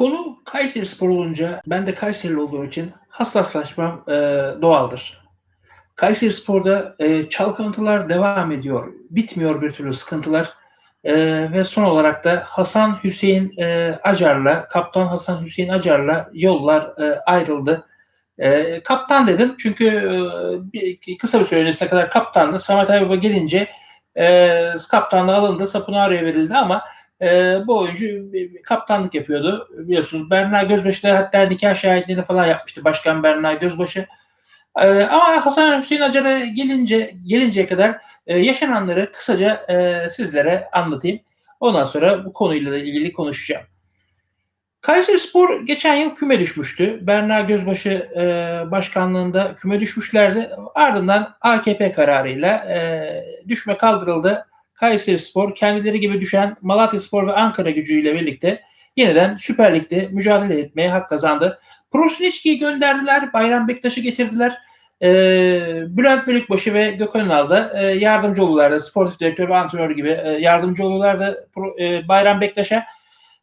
Konu Kayseri Spor olunca ben de Kayserili olduğum için hassaslaşmam e, doğaldır. Kayseri Spor'da e, çalkantılar devam ediyor. Bitmiyor bir türlü sıkıntılar. E, ve son olarak da Hasan Hüseyin e, Acar'la, Kaptan Hasan Hüseyin Acar'la yollar e, ayrıldı. E, kaptan dedim çünkü e, kısa bir süre öncesine kadar kaptandı. Samet Aybaba gelince e, kaptanlığı alındı, Sapunario'ya verildi ama e, bu oyuncu bir kaptanlık yapıyordu. Biliyorsunuz Berna Gözbaşı da hatta nikah şahitliğini falan yapmıştı Başkan Berna Gözbaşı. E, ama Hasan Hüseyin Acar'a gelince gelinceye kadar e, yaşananları kısaca e, sizlere anlatayım. Ondan sonra bu konuyla ilgili konuşacağım. Kayseri Spor geçen yıl küme düşmüştü. Berna Gözbaşı e, başkanlığında küme düşmüşlerdi. Ardından AKP kararıyla e, düşme kaldırıldı. Kayseri Spor kendileri gibi düşen Malatya Spor ve Ankara gücüyle birlikte yeniden Süper Lig'de mücadele etmeye hak kazandı. Prosniçki'yi gönderdiler, Bayram Bektaş'ı getirdiler. E, Bülent Bölükbaşı ve Gökhan Ünal da e, yardımcı olurlardı. Sportif direktör ve antrenör gibi e, yardımcı olurlardı e, Bayram Bektaş'a.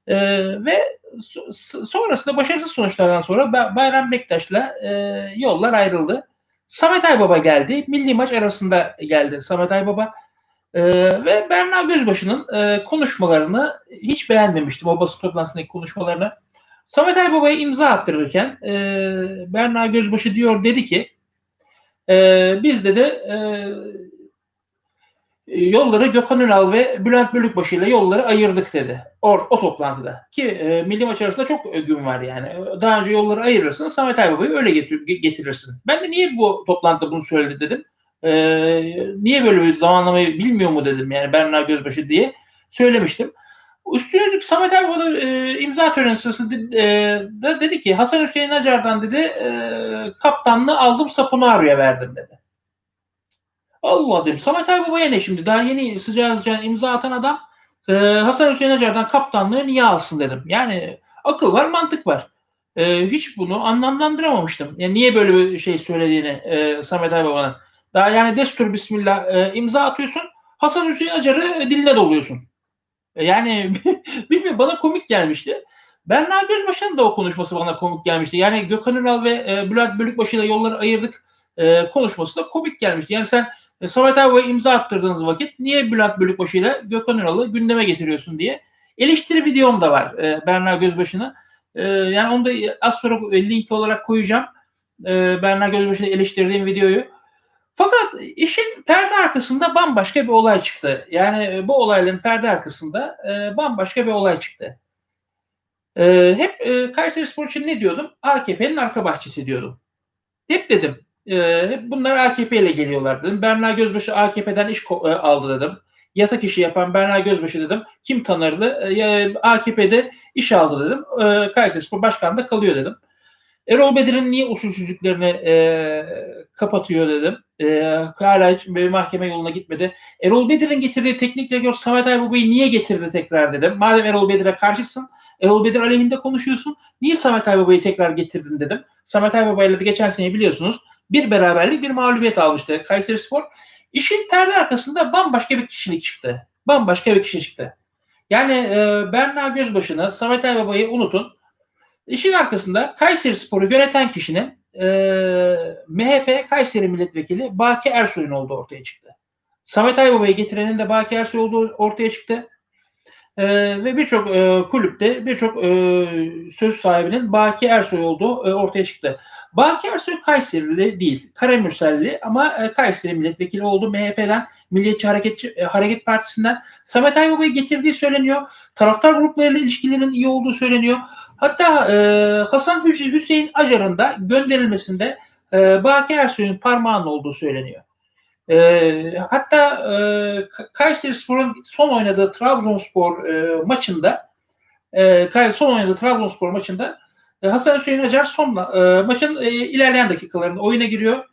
E, ve so- sonrasında başarısız sonuçlardan sonra Bayram Bektaş'la e, yollar ayrıldı. Samet Aybaba geldi. Milli maç arasında geldi Samet Aybaba. Ee, ve Berna Gözbaşı'nın e, konuşmalarını hiç beğenmemiştim. O basın toplantısındaki konuşmalarını. Samet Aybaba'ya imza attırırken e, Berna Gözbaşı diyor dedi ki e, biz dedi e, yolları Gökhan Ünal ve Bülent Bölükbaşı ile yolları ayırdık dedi. O, o toplantıda. Ki e, milli maç arasında çok gün var yani. Daha önce yolları ayırırsın Samet Aybaba'yı öyle getir, getirirsin. Ben de niye bu toplantıda bunu söyledi dedim. Ee, niye böyle bir zamanlamayı bilmiyor mu dedim yani Berna Gözbaşı diye söylemiştim. Üstüne Samet Erbalı e, imza töreni sırasında e, dedi ki Hasan Hüseyin Acar'dan dedi e, kaptanlığı aldım Sapunario'ya verdim dedi. Allah dedim. Samet Erbaba'ya ne şimdi? Daha yeni sıcağı sıcağı imza atan adam e, Hasan Hüseyin Acar'dan kaptanlığı niye alsın dedim. Yani akıl var mantık var. E, hiç bunu anlamlandıramamıştım. Yani niye böyle bir şey söylediğini e, Samet Erbaba'nın. Daha yani destur bismillah e, imza atıyorsun. Hasan Hüseyin Acar'ı e, diline doluyorsun. E, yani bilmiyorum bana komik gelmişti. Berna Gözbaşı'nın da o konuşması bana komik gelmişti. Yani Gökhan Ünal ve e, Bülent Bölükbaşı ile yolları ayırdık e, konuşması da komik gelmişti. Yani sen e, Samet Ayba'ya imza attırdığınız vakit niye Bülent Bölükbaşı ile Gökhan Ünal'ı gündeme getiriyorsun diye eleştiri videom da var e, Berna Gözbaşı'na. E, yani onu da az sonra link olarak koyacağım. E, Berna Gözbaşı'na eleştirdiğim videoyu. Fakat işin perde arkasında bambaşka bir olay çıktı. Yani bu olayların perde arkasında e, bambaşka bir olay çıktı. E, hep e, Kayseri Spor için ne diyordum? AKP'nin arka bahçesi diyordum. Hep dedim. E, hep bunlar AKP ile geliyorlar dedim. Berna Gözbaşı AKP'den iş e, aldı dedim. Yatak işi yapan Berna Gözbaşı dedim. Kim tanırdı? E, AKP'de iş aldı dedim. E, Kayseri Spor Başkanı'nda kalıyor dedim. Erol Bedir'in niye usulsüzlüklerini e, kapatıyor dedim. E, hala hiç mahkeme yoluna gitmedi. Erol Bedir'in getirdiği teknik direktör Samet Aybaba'yı niye getirdi tekrar dedim. Madem Erol Bedir'e karşısın, Erol Bedir aleyhinde konuşuyorsun. Niye Samet Aybaba'yı tekrar getirdin dedim. Samet Aybaba ile de geçen sene biliyorsunuz bir beraberlik bir mağlubiyet almıştı Kayseri Spor. İşin perde arkasında bambaşka bir kişilik çıktı. Bambaşka bir kişi çıktı. Yani e, Berna Gözbaşı'nı, Samet Aybaba'yı unutun. İşin arkasında Kayseri Spor'u yöneten kişinin e, MHP Kayseri Milletvekili Baki Ersoy'un olduğu ortaya çıktı. Samet Aybaba'yı getirenin de Baki Ersoy olduğu ortaya çıktı. E, ve birçok e, kulüpte birçok e, söz sahibinin Baki Ersoy olduğu e, ortaya çıktı. Baki Ersoy Kayserili değil, Karamürselli ama e, Kayseri milletvekili oldu. MHP'den, Milliyetçi Hareket, e, Hareket Partisi'nden Samet Aybaba'yı getirdiği söyleniyor. Taraftar gruplarıyla ilişkilerinin iyi olduğu söyleniyor. Hatta e, Hasan Hüseyin Acar'ın da gönderilmesinde e, Baki Ersoy'un parmağının olduğu söyleniyor. E, hatta e, Kayseri Spor'un son oynadığı Trabzonspor e, maçında e, son oynadığı Trabzonspor maçında e, Hasan Hüseyin Acar son e, maçın e, ilerleyen dakikalarında oyuna giriyor.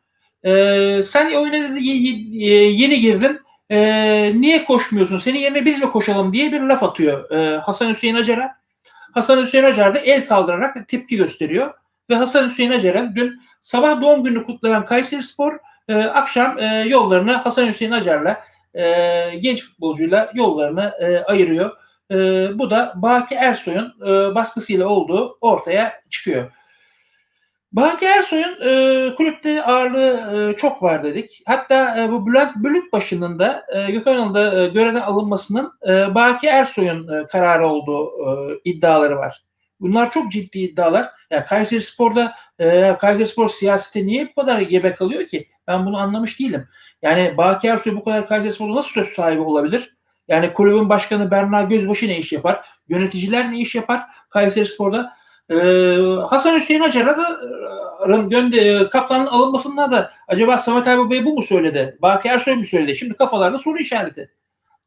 E, sen oyuna yeni girdin. E, niye koşmuyorsun? Senin yerine biz mi koşalım diye bir laf atıyor e, Hasan Hüseyin Acar'a. Hasan Hüseyin Acar da el kaldırarak tepki gösteriyor. Ve Hasan Hüseyin Acar'ın dün sabah doğum gününü kutlayan Kayseri Spor e, akşam e, yollarını Hasan Hüseyin Acar'la e, genç futbolcuyla yollarını e, ayırıyor. E, bu da Baki Ersoy'un e, baskısıyla olduğu ortaya çıkıyor. Baki Ersoy'un e, kulüpte ağırlığı e, çok var dedik. Hatta e, bu Bülent Bölükbaşı'nın da e, Gökhan'ın da e, görevden alınmasının e, Baki Ersoy'un e, kararı olduğu e, iddiaları var. Bunlar çok ciddi iddialar. Yani Kayseri Spor'da e, Kayseri Spor siyasete niye bu kadar gebe kalıyor ki? Ben bunu anlamış değilim. Yani Baki Ersoy bu kadar Kayseri Spor'da nasıl söz sahibi olabilir? Yani kulübün başkanı Berna Gözbaşı ne iş yapar? Yöneticiler ne iş yapar? Kayseri Spor'da ee, Hasan Hüseyin Acar'a da gönde, kaptanın alınmasında da acaba Samet Aybaba Bey bu mu söyledi? Baki Ersoy mu söyledi? Şimdi kafalarda soru işareti.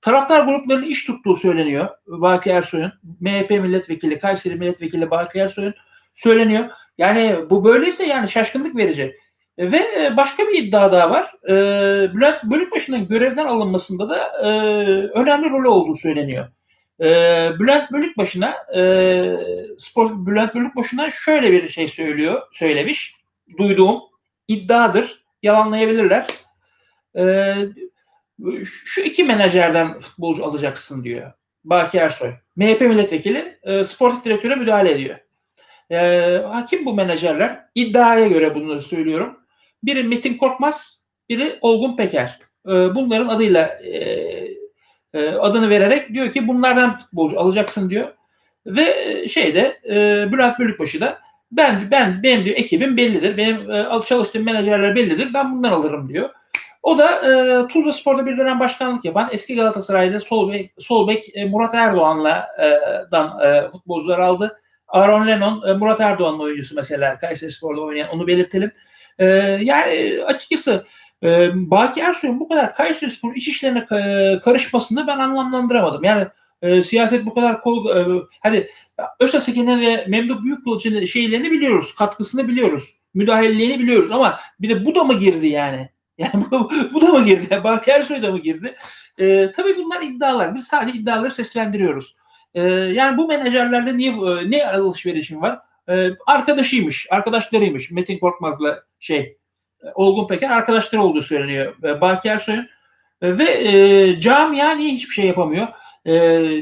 Taraftar gruplarının iş tuttuğu söyleniyor. Baki Ersoy'un. MHP milletvekili, Kayseri milletvekili Baki Ersoy'un söyleniyor. Yani bu böyleyse yani şaşkınlık verecek. Ve başka bir iddia daha var. E, Bülent Bölükbaşı'nın görevden alınmasında da e, önemli rolü olduğu söyleniyor. E, Bülent Bölükbaşı'na e, spor Bülent Bölükbaşı'na şöyle bir şey söylüyor, söylemiş. Duyduğum iddiadır. Yalanlayabilirler. E, şu iki menajerden futbolcu alacaksın diyor. Baki Ersoy. MHP milletvekili e, sportif direktöre müdahale ediyor. E, hakim bu menajerler. İddiaya göre bunu söylüyorum. Biri Metin Korkmaz, biri Olgun Peker. E, bunların adıyla e, e, adını vererek diyor ki bunlardan futbolcu alacaksın diyor. Ve e, şeyde e, Bülent Bölükbaşı da ben ben benim diyor ekibim bellidir. Benim e, çalıştığım menajerler bellidir. Ben bundan alırım diyor. O da e, Tuzla Spor'da bir dönem başkanlık yapan eski Galatasaray'da sol bek, sol bek e, Murat Erdoğan'la e, dan e, futbolcular aldı. Aaron Lennon, e, Murat Erdoğan'ın oyuncusu mesela Kayseri Spor'da oynayan onu belirtelim. E, yani açıkçası e, Baki Ersoy'un bu kadar Kayseri Spor iç işlerine e, karışmasını ben anlamlandıramadım. Yani e, siyaset bu kadar kol, e, hadi Öztesekin'in ve Memduh Büyükkılıç'ın şeylerini biliyoruz, katkısını biliyoruz, müdahalelerini biliyoruz ama bir de bu da mı girdi yani? Yani bu, bu da mı girdi? Baki Ersoy da mı girdi? E, tabii bunlar iddialar. Biz sadece iddiaları seslendiriyoruz. E, yani bu menajerlerde niye e, ne alışverişim var? E, arkadaşıymış, arkadaşlarıymış Metin Korkmaz'la şey Olgun Peker arkadaşları olduğu söyleniyor. Baki Ersoy'un ve e, camia niye hiçbir şey yapamıyor? E,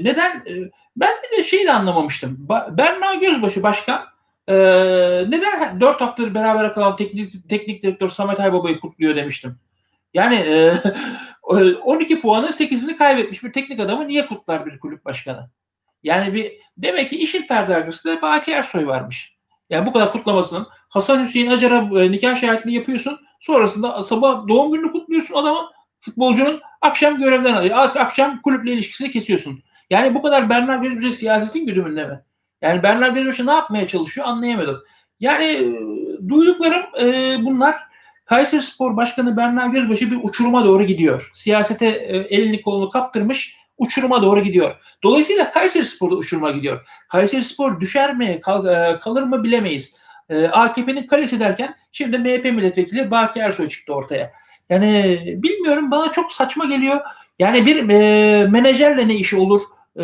neden? E, ben bir de şeyi de anlamamıştım. Berna Gözbaşı başkan e, neden dört haftadır beraber kalan teknik, teknik direktör Samet Aybaba'yı kutluyor demiştim. Yani e, 12 puanı 8'ini kaybetmiş bir teknik adamı niye kutlar bir kulüp başkanı? Yani bir demek ki işin perde arkasında Baki Ersoy varmış. Yani bu kadar kutlamasının Hasan Hüseyin Acar'a e, nikah şahitliği yapıyorsun. Sonrasında sabah doğum gününü kutluyorsun adamın futbolcunun akşam görevden alıyor. Akşam kulüple ilişkisini kesiyorsun. Yani bu kadar Bernard Gözbaşı siyasetin güdümünde mi? Yani Bernard Gözbaşı ne yapmaya çalışıyor anlayamadım. Yani e, duyduklarım e, bunlar. Kayseri Spor Başkanı Bernard Gözbaşı bir uçuruma doğru gidiyor. Siyasete e, elini kolunu kaptırmış uçuruma doğru gidiyor. Dolayısıyla Kayseri Spor da uçuruma gidiyor. Kayseri Spor düşer mi kal, e, kalır mı bilemeyiz. E, AKP'nin kalesi derken şimdi MHP milletvekili Baki Ersoy çıktı ortaya. Yani bilmiyorum bana çok saçma geliyor. Yani bir e, menajerle ne işi olur e,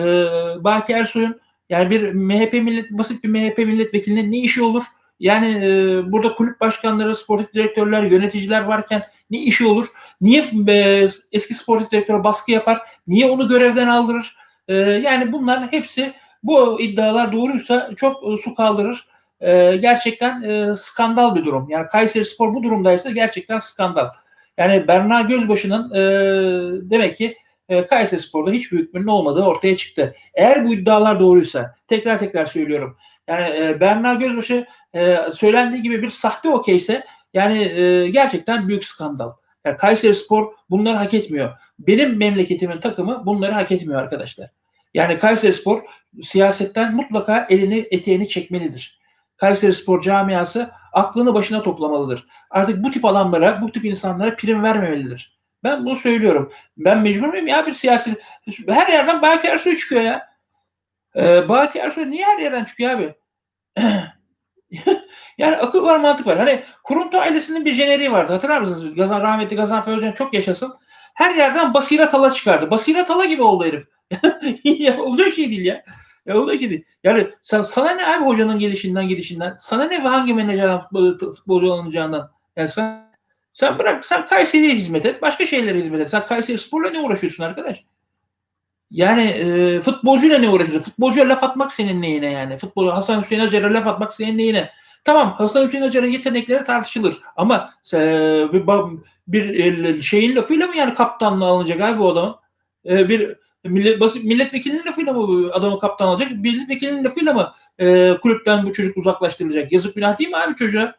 Baki Ersoy'un? Yani bir MHP millet basit bir MHP milletvekilinin ne işi olur? Yani e, burada kulüp başkanları, sportif direktörler, yöneticiler varken ne işi olur? Niye e, eski sportif direktöre baskı yapar? Niye onu görevden aldırır? E, yani bunlar hepsi bu iddialar doğruysa çok e, su kaldırır. E, gerçekten e, skandal bir durum. Yani Kayseri Spor bu durumdaysa gerçekten skandal. Yani Berna Gözbaşı'nın e, demek ki e, Kayseri Spor'da hiçbir hükmünün olmadığı ortaya çıktı. Eğer bu iddialar doğruysa, tekrar tekrar söylüyorum. Yani e, Berna Gözbaşı e, söylendiği gibi bir sahte okeyse yani e, gerçekten büyük skandal. Yani Kayseri Spor bunları hak etmiyor. Benim memleketimin takımı bunları hak etmiyor arkadaşlar. Yani Kayseri Spor siyasetten mutlaka elini eteğini çekmelidir. Kayseri Spor camiası aklını başına toplamalıdır. Artık bu tip adamlara, bu tip insanlara prim vermemelidir. Ben bunu söylüyorum. Ben mecbur muyum ya bir siyasi... Her yerden Baki Ersoy çıkıyor ya. Ee, Baki Ersoy niye her yerden çıkıyor abi? yani akıl var mantık var. Hani Kuruntu ailesinin bir jeneriği vardı. Hatırlar mısınız? Gazan, rahmetli Gazanfer Özcan çok yaşasın. Her yerden Basiret Hala çıkardı. Basiret Hala gibi oldu herif. ya, olacak şey değil ya. Ya olacak şey değil. Yani sen, sana ne abi hocanın gelişinden gidişinden? Sana ne ve hangi menajerden futbol, futbolcu alınacağından? Yani sen, sen bırak sen Kayseri'ye hizmet et. Başka şeylere hizmet et. Sen Kayseri Spor'la ne uğraşıyorsun arkadaş? Yani e, futbolcuyla ne uğraşıyorsun? Futbolcuya laf atmak senin neyine yani? Futbol Hasan Hüseyin Acar'a laf atmak senin neyine? Tamam Hasan Hüseyin Acar'ın yetenekleri tartışılır ama e, bir, bir şeyin lafıyla mı yani kaptanlığı alınacak abi bu adamın? E, bir millet, basit, milletvekilinin lafıyla mı bu adamı kaptan alacak? Milletvekilinin lafıyla mı e, kulüpten bu çocuk uzaklaştırılacak? Yazık günah değil mi abi çocuğa?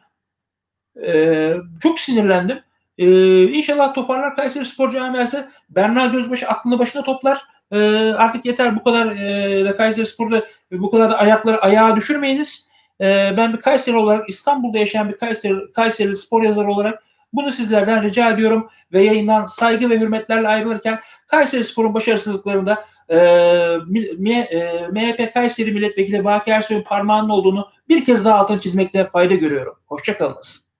E, çok sinirlendim. E, inşallah toparlar Kayseri Spor Camiası. Berna Gözbaşı aklını başına toplar. E, artık yeter bu kadar e, Kayseri Spor'da bu kadar da ayakları ayağa düşürmeyiniz. E, ben bir Kayseri olarak İstanbul'da yaşayan bir Kayseri, Kayseri spor yazarı olarak bunu sizlerden rica ediyorum ve yayından saygı ve hürmetlerle ayrılırken Kayseri Spor'un başarısızlıklarında e, e, MHP Kayseri Milletvekili Baki Ersoy'un parmağının olduğunu bir kez daha altını çizmekte fayda görüyorum. Hoşçakalınız.